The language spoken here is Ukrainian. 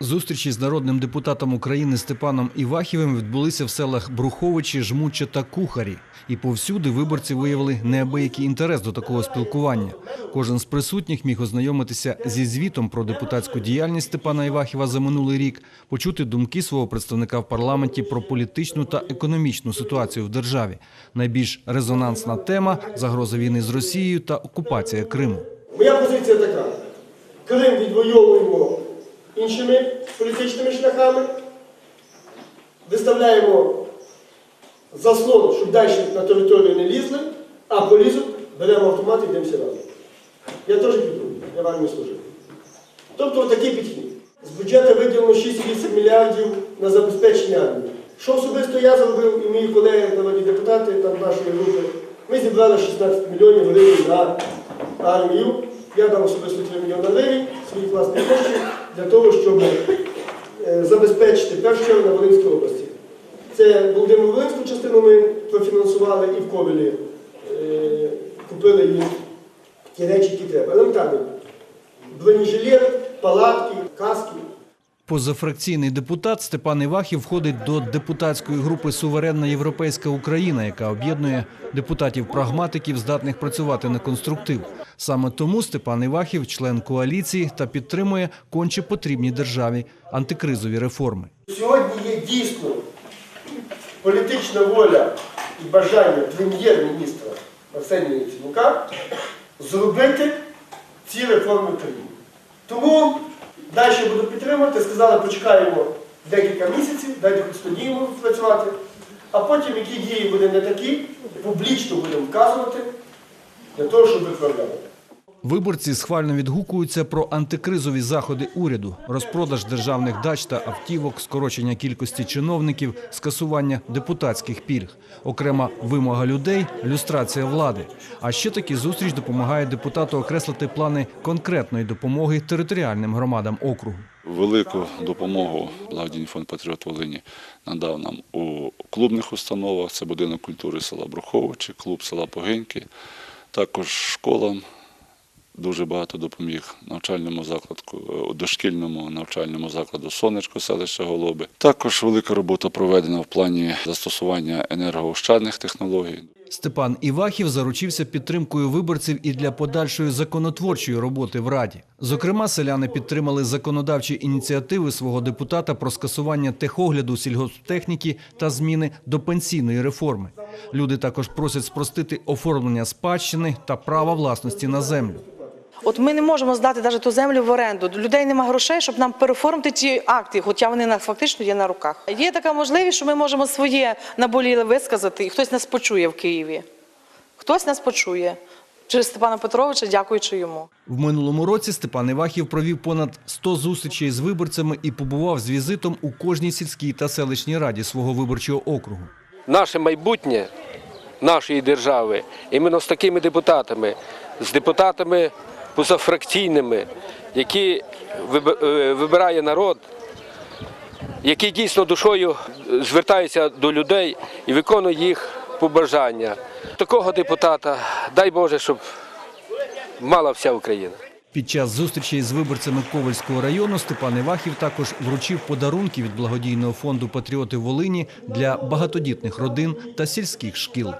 Зустрічі з народним депутатом України Степаном Івахівим відбулися в селах Бруховичі, Жмуче та Кухарі. І повсюди виборці виявили неабиякий інтерес до такого спілкування. Кожен з присутніх міг ознайомитися зі звітом про депутатську діяльність Степана Івахіва за минулий рік, почути думки свого представника в парламенті про політичну та економічну ситуацію в державі. Найбільш резонансна тема загроза війни з Росією та окупація Криму. Моя позиція така. Крим відвоюємо іншими політичними шляхами, виставляємо заслон, щоб далі на територію не лізли, а полізуть, беремо автомат і йдемо всі разом. Я теж піду, я в армії служив. Тобто такий підхід. З бюджету виділено 6,8 мільярдів на забезпечення армії. Що особисто я зробив і мої колеги народні депутати там нашої групи, ми зібрали 16 мільйонів гривень на армію. Я дав особисто 3 мільйони гривень своїх власні кошти для того, щоб е, забезпечити першу на Волинській області. Це Володимир Волинську частину ми профінансували і в Ковелі е, купили їм ті речі, які треба. Елементарно. Бронежилет, палатки, каски. Позафракційний депутат Степан Івахів входить до депутатської групи Суверенна Європейська Україна, яка об'єднує депутатів-прагматиків, здатних працювати на конструктив. Саме тому Степан Івахів член коаліції та підтримує конче потрібні державі антикризові реформи. Сьогодні є дійсно політична воля і бажання прем'єр-міністра Арсенія Яценюка зробити ці реформи в країні. Тому далі буду підтримувати, сказали, почекаємо декілька місяців, дайте хоч тоді працювати, а потім, які дії будуть не такі, публічно будемо вказувати для того, щоб виправляли. Виборці схвально відгукуються про антикризові заходи уряду, розпродаж державних дач та автівок, скорочення кількості чиновників, скасування депутатських пільг, окрема вимога людей, люстрація влади. А ще такі зустріч допомагає депутату окреслити плани конкретної допомоги територіальним громадам округу. Велику допомогу благодійний фонд Патріот Волині надав нам у клубних установах. Це будинок культури села Бруховичі, клуб села Погиньки, також школам. Дуже багато допоміг навчальному закладу, е, дошкільному навчальному закладу Сонечко селища Голоби. Також велика робота проведена в плані застосування енергоощадних технологій. Степан Івахів заручився підтримкою виборців і для подальшої законотворчої роботи в Раді. Зокрема, селяни підтримали законодавчі ініціативи свого депутата про скасування техогляду сільгосптехніки та зміни до пенсійної реформи. Люди також просять спростити оформлення спадщини та права власності на землю. От ми не можемо здати навіть ту землю в оренду. Людей немає грошей, щоб нам переоформити ті акти, хоча вони на фактично є на руках. Є така можливість, що ми можемо своє наболіле висказати, і хтось нас почує в Києві. Хтось нас почує через Степана Петровича, дякуючи йому. В минулому році Степан Івахів провів понад 100 зустрічей з виборцями і побував з візитом у кожній сільській та селищній раді свого виборчого округу. наше майбутнє нашої держави іменно з такими депутатами, з депутатами позафракційними, які е, вибирає народ, які дійсно душою звертаються до людей і виконує їх побажання. Такого депутата, дай Боже, щоб мала вся Україна. Під час зустрічей з виборцями Ковальського району Степан Івахів також вручив подарунки від благодійного фонду Патріоти Волині для багатодітних родин та сільських шкіл.